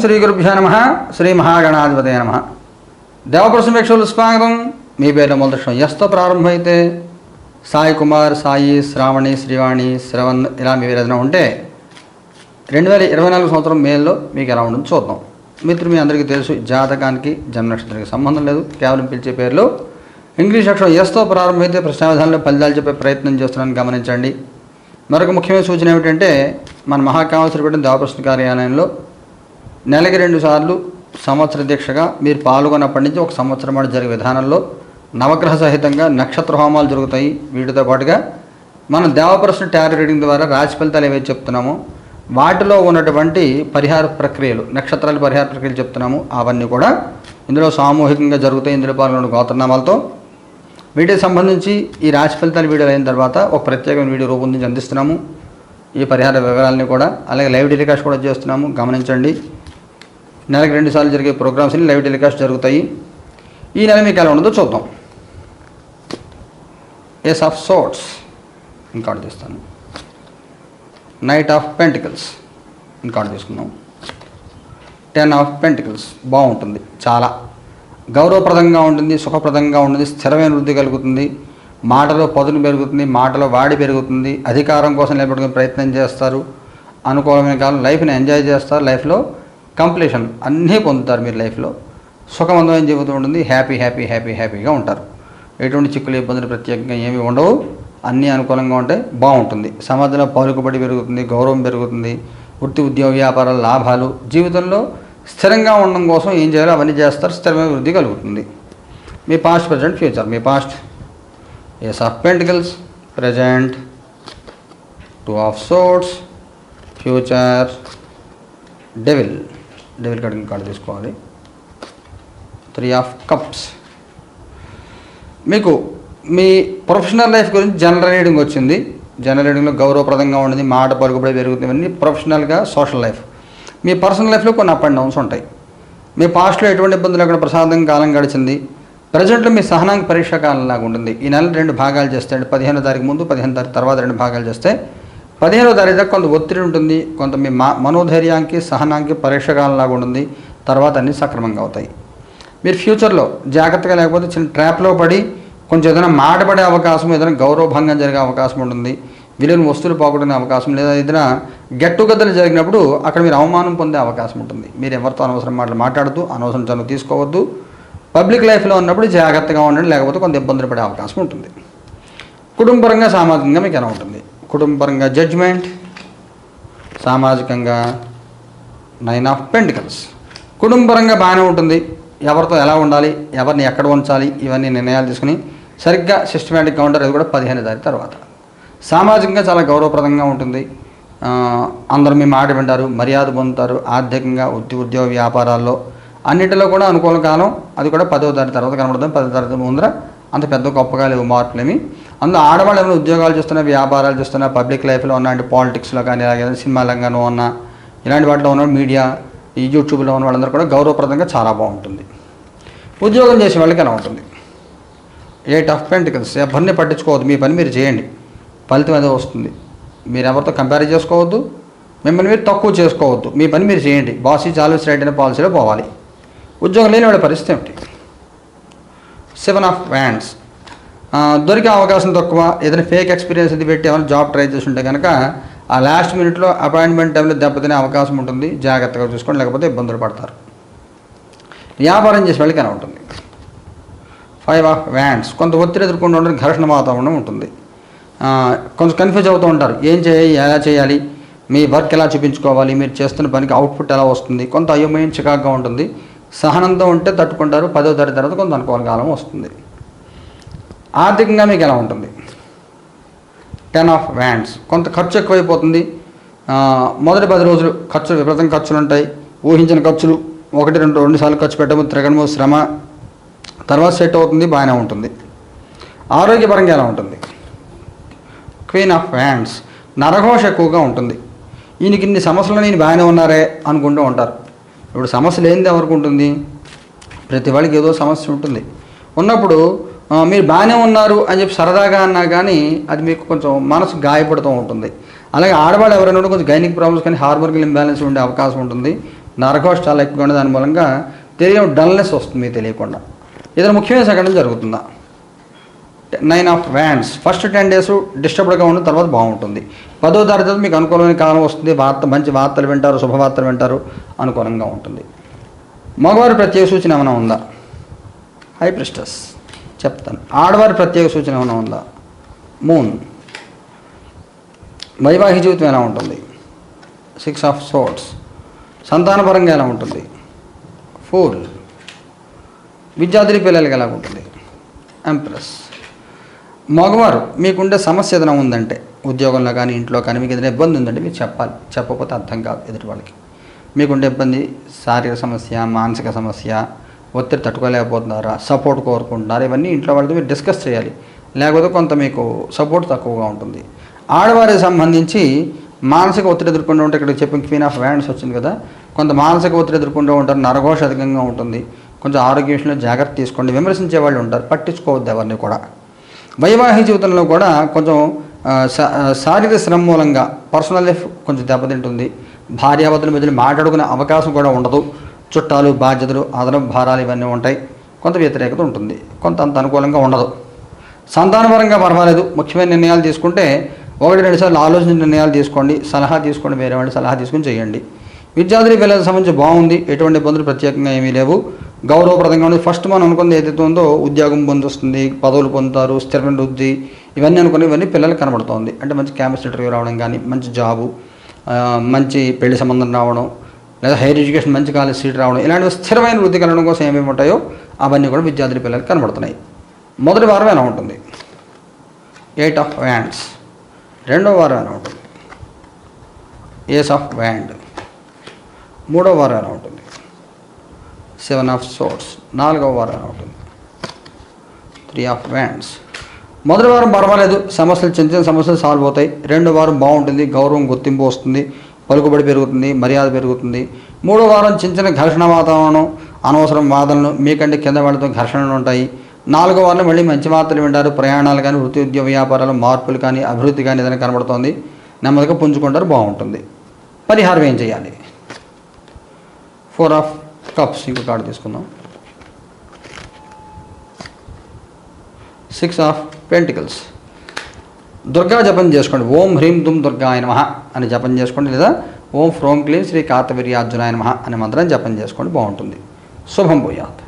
శ్రీ గురుభ్యో నమ శ్రీ మహాగణాధిపతి నమ. దేవకృష్ణ వీక్షకులు స్వాగతం. మీ పేరు మొదటి ఎస్తో ప్రారంభమైతే సాయి కుమార్ సాయి శ్రావణి శ్రీవాణి శ్రవణ్ ఇలా మీ ఏదైనా ఉంటే రెండు వేల ఇరవై నాలుగు సంవత్సరం మేలో మీకు ఎలా ఉంటుందో చూద్దాం. మిత్రులు మీ అందరికీ తెలుసు జాతకానికి జన్మ నక్షత్రానికి సంబంధం లేదు. కేవలం పిలిచే పేర్లు. ఇంగ్లీష్ అక్షరం ఎస్తో ప్రారంభమైతే ప్రశ్నావిధానంలో ఫలితాలు చెప్పే ప్రయత్నం చేస్తున్నాను గమనించండి. మరొక ముఖ్యమైన సూచన ఏమిటంటే మన మహాకామశ్రీ పెట్టిన దేవప్రశ్న కార్యాలయంలో నెలకి రెండు సార్లు సంవత్సర దీక్షగా మీరు పాల్గొన్నప్పటి నుంచి ఒక సంవత్సరం పాటు జరిగే విధానంలో నవగ్రహ సహితంగా నక్షత్ర హోమాలు జరుగుతాయి. వీటితో పాటుగా మనం దేవప్రశ్న టారో రీడింగ్ ద్వారా రాశి ఫలితాలు ఏవైతే చెప్తున్నామో వాటిలో ఉన్నటువంటి పరిహార ప్రక్రియలు నక్షత్రాల పరిహార ప్రక్రియలు చెప్తున్నాము. అవన్నీ కూడా ఇందులో సామూహికంగా జరుగుతాయి. ఇందులో పాల్గొన్న గోత్రనామాలతో వీటికి సంబంధించి ఈ రాశి ఫలితాలు వీడియోలు అయిన తర్వాత ఒక ప్రత్యేకమైన వీడియో రూపొందించి అందిస్తున్నాము. ఈ పరిహార వివరాలని కూడా అలాగే లైవ్ టెలికాస్ట్ కూడా చేస్తున్నాము. గమనించండి. నెలకు రెండు సార్లు జరిగే ప్రోగ్రామ్స్ని లైవ్ టెలికాస్ట్ జరుగుతాయి. ఈ నెల మీకు ఎలా ఉండదో చూద్దాం. ఎస్ ఆఫ్ సోట్స్ ఇంకాడు తీస్తాను. నైట్ ఆఫ్ పెంటికల్స్ ఇంకాడు తీసుకుందాం. టెన్ ఆఫ్ పెంటికల్స్ బాగుంటుంది. చాలా. గౌరవప్రదంగా ఉంటుంది సుఖప్రదంగా ఉంటుంది స్థిరమైన వృద్ధి కలుగుతుంది. మాటలో పదును పెరుగుతుంది మాటలో వాడి పెరుగుతుంది అధికారం కోసం నిలబెట్టుకునే ప్రయత్నం చేస్తారు. అనుకూలమైన కాలం లైఫ్ని ఎంజాయ్ చేస్తారు లైఫ్లో కంప్లీషన్ అన్నీ పొందుతారు మీరు లైఫ్లో సుఖమందమైన జీవితం ఉంటుంది. హ్యాపీ హ్యాపీ హ్యాపీ హ్యాపీగా ఉంటారు. ఎటువంటి చిక్కులు ఇబ్బందులు ప్రత్యేకంగా ఏమీ ఉండవు. అన్నీ అనుకూలంగా ఉంటే బాగుంటుంది. సమాజంలో పాలుకబడి పెరుగుతుంది గౌరవం పెరుగుతుంది వృత్తి ఉద్యోగ వ్యాపారాల లాభాలు జీవితంలో స్థిరంగా ఉండడం కోసం ఏం చేయాలో అవన్నీ చేస్తారు. స్థిరమైన వృద్ధి కలుగుతుంది. మీ past present future me past ace of pentacles present two of swords future devil devil card card తీసుకోవాలి. త్రీ ఆఫ్ కప్స్ మీకు మీ ప్రొఫెషనల్ లైఫ్ గురించి జనరల్ రీడింగ్ వచ్చింది. జనరల్ రీడింగ్లో గౌరవప్రదంగా ఉండేది మాట పరుగుబడి పెరుగుతుంది ఇవన్నీ ప్రొఫెషనల్గా సోషల్ లైఫ్ మీ పర్సనల్ లైఫ్లో కొన్ని అప్ అండ్ డౌన్స్ ఉంటాయి. మీ పాస్ట్లో ఎటువంటి ఇబ్బందులు అక్కడ ప్రసాదంగా కాలం గడిచింది. ప్రజెంట్లో మీ సహనానికి పరీక్ష కాలం లాగా ఉంటుంది. ఈ నెల రెండు భాగాలు చేస్తే అంటే తారీఖు ముందు పదిహేను తారీఖు తర్వాత రెండు భాగాలు చేస్తే పదిహేనో తారీఖు కొంత ఒత్తిడి ఉంటుంది కొంత మీ మా మనోధైర్యానికి సహనానికి పరీక్షకాలంలాగా ఉంటుంది తర్వాత అన్నీ సక్రమంగా అవుతాయి. మీరు ఫ్యూచర్లో జాగ్రత్తగా లేకపోతే చిన్న ట్రాప్లో పడి కొంచెం ఏదైనా మాట పడే అవకాశం ఏదైనా గౌరవభంగం జరిగే అవకాశం ఉంటుంది విలువైన వస్తువులు పోగొట్టుకునే అవకాశం లేదా ఏదైనా గెట్ టుగెదర్ జరిగినప్పుడు అక్కడ మీరు అవమానం పొందే అవకాశం ఉంటుంది. మీరు ఎవరితో అనవసరం మాటలు మాట్లాడుతూ అనవసరం చనువు తీసుకోవద్దు. పబ్లిక్ లైఫ్లో ఉన్నప్పుడు జాగ్రత్తగా ఉండండి లేకపోతే కొంత ఇబ్బందులు పడే అవకాశం ఉంటుంది. కుటుంబపరంగా సామాజికంగా మీకు ఎలా ఉంటుంది? కుటుంబపరంగా జడ్జ్మెంట్ సామాజికంగా నైన్ ఆఫ్ పెంటికల్స్ కుటుంబపరంగా బాగానే ఉంటుంది. ఎవరితో ఎలా ఉండాలి ఎవరిని ఎక్కడ ఉంచాలి ఇవన్నీ నిర్ణయాలు తీసుకుని సరిగ్గా సిస్టమేటిక్గా ఉంటారు అది కూడా పదిహేను తారీఖు తర్వాత. సామాజికంగా చాలా గౌరవప్రదంగా ఉంటుంది. అందరూ మీ మాట వింటారు మర్యాద పొందుతారు ఆర్థికంగా ఉద్యోగ వ్యాపారాల్లో. అన్నిటిలో కూడా అనుకూల కాలం అది కూడా పదో తారీఖు తర్వాత కనబడుతుంది. పదో తారీఖు ముందర అంత పెద్ద గొప్పగా లేవు మార్పులేమి. అందులో ఆడవాళ్ళు ఏమైనా ఉద్యోగాలు చూస్తున్నా వ్యాపారాలు చూస్తున్నా పబ్లిక్ లైఫ్లో ఉన్న అంటే పాలిటిక్స్లో కానీ అలాగే సినిమాలంగానూ ఉన్న ఇలాంటి వాటిలో ఉన్న మీడియా ఈ యూట్యూబ్లో ఉన్న వాళ్ళందరూ కూడా గౌరవప్రదంగా చాలా బాగుంటుంది. ఉద్యోగం చేసే వాళ్ళకి ఎలా ఉంటుంది? ఎయిట్ ఆఫ్ పెంటికల్స్ ఎవరిని పట్టించుకోవద్దు మీ పని మీరు చేయండి. ఫలితం ఏదో వస్తుంది. మీరు ఎవరితో కంపేర్ చేసుకోవద్దు మిమ్మల్ని మీరు తక్కువ చేసుకోవద్దు. మీ పని మీరు చేయండి. బాస్ ఈజ్ ఆల్వేస్ రైట్ అనే పాలసీలో పోవాలి. ఉద్యోగం లేని వాళ్ళ పరిస్థితి ఏమిటి? సెవెన్ ఆఫ్ వ్యాండ్స్ దొరికే అవకాశం తక్కువ. ఏదైనా ఫేక్ ఎక్స్పీరియన్స్ ఇది పెట్టి ఏమైనా జాబ్ ట్రై చేసి ఉంటే కనుక ఆ లాస్ట్ మినిట్లో అపాయింట్మెంట్ టైంలో దెబ్బతినే అవకాశం ఉంటుంది. జాగ్రత్తగా చూసుకోండి లేకపోతే ఇబ్బందులు పడతారు. వ్యాపారం చేసే వాళ్ళకి ఎలా ఉంటుంది? ఫైవ్ ఆఫ్ వ్యాండ్స్ కొంత ఒత్తిడి ఎదుర్కొంటూ ఉంటుంది ఘర్షణ వాతావరణం ఉంటుంది. కొంచెం కన్ఫ్యూజ్ అవుతూ ఉంటారు. ఏం చేయాలి? ఎలా చేయాలి? మీ వర్క్ ఎలా చూపించుకోవాలి? మీరు చేస్తున్న పనికి అవుట్పుట్ ఎలా వస్తుంది? కొంత అయోమయం చికాగ్గా ఉంటుంది. సహనంతో ఉంటే తట్టుకుంటారు. పదో తరగతి తర్వాత కొంత అనుకూల కాలం వస్తుంది. ఆర్థికంగా మీకు ఎలా ఉంటుంది? టెన్ ఆఫ్ వ్యాండ్స్ కొంత ఖర్చు ఎక్కువైపోతుంది. మొదటి పది రోజులు ఖర్చు విపరీతం ఖర్చులు ఉంటాయి. ఊహించిన ఖర్చులు ఒకటి రెండు రెండు సార్లు ఖర్చు పెట్టడము తిరగడము శ్రమ తర్వాత సెట్ అవుతుంది బాగానే ఉంటుంది. ఆరోగ్యపరంగా ఎలా ఉంటుంది? క్వీన్ ఆఫ్ హ్యాండ్స్ నరఘోష ఎక్కువగా ఉంటుంది. ఈయనకి ఇన్ని సమస్యలు నేను బాగానే ఉన్నారే అనుకుంటూ ఉంటారు. ఇప్పుడు సమస్యలు ఏంది ఎవరికి ఉంటుంది? ప్రతి వాళ్ళకి ఏదో సమస్య ఉంటుంది. ఉన్నప్పుడు మీరు బాగానే ఉన్నారు అని చెప్పి సరదాగా అన్నా కానీ అది మీకు కొంచెం మనసు గాయపడుతూ ఉంటుంది. అలాగే ఆడవాళ్ళు ఎవరైనా కూడా కొంచెం గైనిక్ ప్రాబ్లమ్స్ కానీ హార్మోనికల్ ఇంబ్యాలెన్స్ ఉండే అవకాశం ఉంటుంది. నరకోష్ చాలా ఎక్కువగా ఉండే దాని మూలంగా తెలియని డల్నెస్ వస్తుంది మీకు తెలియకుండా. ఏదైనా ముఖ్యమైన సంఘటన జరుగుతుందా? Nine of wands first ten days డిస్టర్బ్డ్గా ఉన్న తర్వాత బాగుంటుంది. పదో తరగతి మీకు అనుకూలమైన కాలం వస్తుంది. వార్త మంచి వార్తలు వింటారు శుభవార్తలు వింటారు అనుకూలంగా ఉంటుంది. మగవారి ప్రత్యేక సూచన ఏమైనా ఉందా? High priestess. చెప్తాను. ఆడవారి ప్రత్యేక సూచన ఏమైనా ఉందా? మూన్ వైవాహిక జీవితం ఎలా ఉంటుంది? సిక్స్ ఆఫ్ సోట్స్ సంతానపరంగా ఎలా ఉంటుంది? ఫోర్ విద్యార్థి పిల్లలకి ఎలా ఉంటుంది? ఎంప్రెస్ మగవారు మీకుండే సమస్య ఏదైనా ఉందంటే ఉద్యోగంలో కానీ ఇంట్లో కానీ మీకు ఏదైనా ఇబ్బంది ఉందంటే మీరు చెప్పాలి. చెప్పకపోతే అర్థం కాదు ఎదుటి వాళ్ళకి. మీకుండే ఇబ్బంది శారీరక సమస్య మానసిక సమస్య ఒత్తిడి తట్టుకోలేకపోతున్నారా? సపోర్ట్ కోరుకుంటున్నారా? ఇవన్నీ ఇంట్లో వాళ్ళతో మీరు డిస్కస్ చేయాలి. లేకపోతే కొంత మీకు సపోర్ట్ తక్కువగా ఉంటుంది. ఆడవారికి సంబంధించి మానసిక ఒత్తిడి ఎదుర్కొంటూ ఉంటే ఇక్కడ చెప్పిన క్వీన్ ఆఫ్ వ్యాండ్స్ వచ్చింది కదా. కొంత మానసిక ఒత్తిడి ఎదుర్కొంటూ ఉంటారు. నరఘోష అధికంగా ఉంటుంది. కొంచెం ఆరోగ్య విషయంలో జాగ్రత్త తీసుకోండి. విమర్శించే వాళ్ళు ఉంటారు. పట్టించుకోవద్దు ఎవరిని కూడా. వైవాహిక జీవితంలో కూడా కొంచెం శారీరక శ్రమ మూలంగా పర్సనల్ లైఫ్ కొంచెం దెబ్బతింటుంది. భార్యాభర్తల మధ్యలో మాట్లాడుకునే అవకాశం కూడా ఉండదు. చుట్టాలు బాధ్యతలు అదనపు భారాలు ఇవన్నీ ఉంటాయి. కొంత వ్యతిరేకత ఉంటుంది. కొంత అంత అనుకూలంగా ఉండదు. సంతానపరంగా పర్వాలేదు. ముఖ్యమైన నిర్ణయాలు తీసుకుంటే ఒకటి రెండు సార్లు ఆలోచన నిర్ణయాలు తీసుకోండి. సలహా తీసుకోండి. వేరే వాళ్ళు సలహా తీసుకుని చేయండి. విద్యార్థులు పిల్లలకు సంబంధించి బాగుంది. ఎటువంటి ఇబ్బందులు ప్రత్యేకంగా ఏమీ లేవు. గౌరవప్రదంగా ఉంది. ఫస్ట్ మనం అనుకుంది ఏదైతే ఉందో ఉద్యోగం పొందొస్తుంది పదవులు పొందుతారు స్థిరమైన వృద్ధి ఇవన్నీ అనుకుని ఇవన్నీ పిల్లలకు కనబడుతోంది. అంటే మంచి క్యాంపస్ ఇంటర్వ్యూ రావడం కానీ మంచి జాబు మంచి పెళ్ళి సంబంధం రావడం లేదా హైయర్ ఎడ్యుకేషన్ మంచి కాలేజ్ సీట్ రావడం ఇలాంటి స్థిరమైన వృద్ధి కలగడం కోసం ఏమేమి ఉంటాయో అవన్నీ కూడా విద్యార్థుల పిల్లలకు కనబడుతున్నాయి. మొదటి వారం ఎలా ఉంటుంది? ఎయిట్ ఆఫ్ వ్యాండ్స్ రెండో వారం ఎలా ఉంటుంది? ఏస్ ఆఫ్ వ్యాండ్ మూడో వారం ఎలా ఉంటుంది? సెవెన్ ఆఫ్ సోర్స్ నాలుగవ వారం ఎలా ఉంటుంది? త్రీ ఆఫ్ వ్యాండ్స్ మొదటి వారం పర్వాలేదు సమస్యలు చిన్న చిన్న సమస్యలు సాల్వ్ అవుతాయి. రెండో వారం బాగుంటుంది గౌరవం గుర్తింపు వస్తుంది. పలుకుబడి పెరుగుతుంది మర్యాద పెరుగుతుంది. మూడో వారం చిన్న చిన్న ఘర్షణ వాతావరణం అనవసరం వాదనలు మీకంటే కింద వాళ్ళతో ఘర్షణలు ఉంటాయి. నాలుగో వారం మళ్ళీ మంచి వార్తలు వింటారు. ప్రయాణాలు కానీ వృత్తి ఉద్యోగ వ్యాపారాలు మార్పులు కానీ అభివృద్ధి కానీ ఏదైనా కనబడుతోంది. నెమ్మదిగా పుంజుకుంటారు బాగుంటుంది. పరిహారం ఏం చేయాలి? ఫోర్ ఆఫ్ కప్స్ ఇంకో కార్డు తీసుకుందాం. సిక్స్ ఆఫ్ పెంటికల్స్ దుర్గా జపం చేసుకోండి. ఓం హ్రీం దుమ్ దుర్గాయ మహ అని జపం చేసుకోండి లేదా ఓం ఫ్రోం క్లీం శ్రీ కార్తవీర్యార్జునాయ మహ అనే మంత్రం జపం చేసుకోండి. బాగుంటుంది. శుభం భూయాత్.